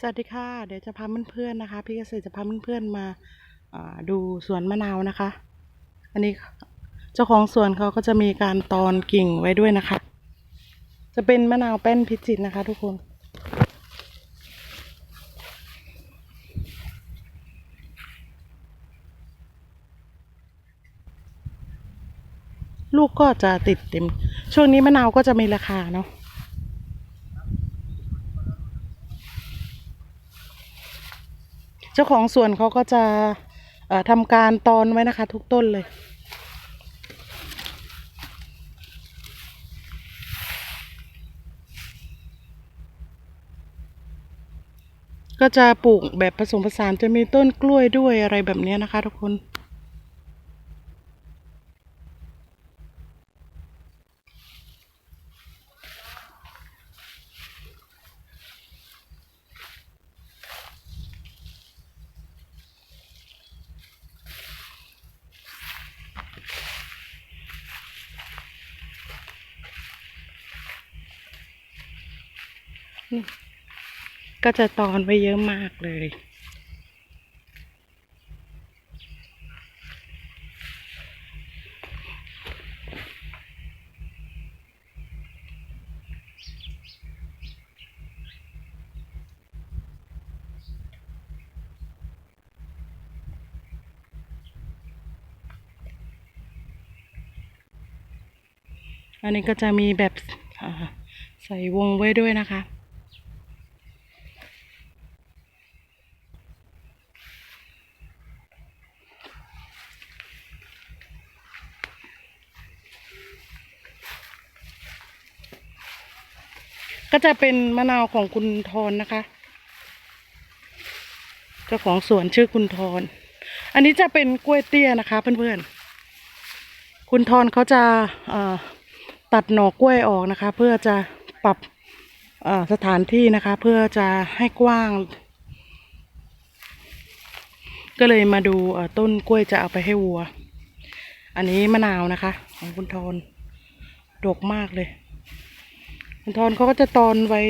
สวัสดีค่ะ เดี๋ยวจะพาเพื่อนๆนะคะ พี่เกษตรจะพาเพื่อนๆมาดูสวนมะนาวนะคะ อันนี้เจ้าของสวนเขาก็จะมีการตอนกิ่งไว้ด้วยนะคะ จะเป็นมะนาวแป้นพิจิตรนะคะ ทุกคน ลูกก็จะติดเต็ม ช่วงนี้มะนาวก็จะมีราคาเนาะ จ้าของสวนเขาก็จะทำการตอนไว้นะคะ ทุกต้นเลย ก็จะปลูกแบบผสมผสานจะมีต้นกล้วยด้วยอะไรแบบนี้นะคะ ทุกคน ก็จะตอนไว้เยอะมากเลย อันนี้ก็จะมีแบบใส่วงไว้ด้วยนะคะ ก็จะเป็นมะนาวของคุณทอนนะคะ เจ้าของสวนชื่อคุณทอนอันนี้จะเป็นกล้วยเตี้ยนะคะ เพื่อนๆ คุณทอนเขาจะตัดหน่อกล้วยออกนะคะ เพื่อจะปรับสถานที่นะคะ เพื่อจะให้กว้าง ก็เลยมาดูต้นกล้วยจะเอาไปให้วัว อันนี้มะนาวนะคะ ของคุณทอนดกมากเลย คุณทอนเขาก็จะตอนไว้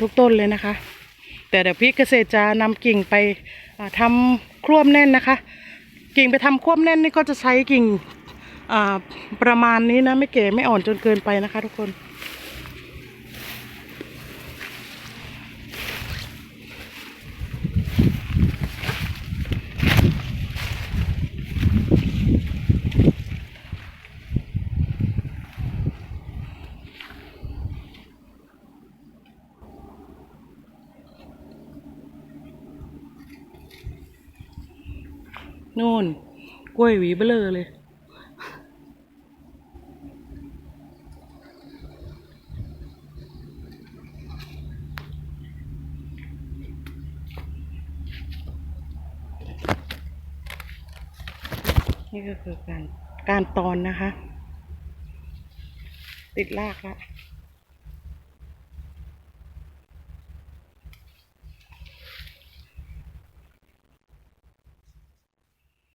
ทุกต้นเลยนะคะ แต่เดี๋ยวพี่เกษตรจะนำกิ่งไปทำคร่วมแน่นนะคะ กิ่งไปทำควมแน่นนี่ก็จะใช้กิ่งประมาณนี้นะไม่เก๋ไม่อ่อนจนเกินไปนะคะ ทุกคน นู่น กล้วยหวีเบลอเลย นี่ก็คือการการตอนนะคะ ติดรากและ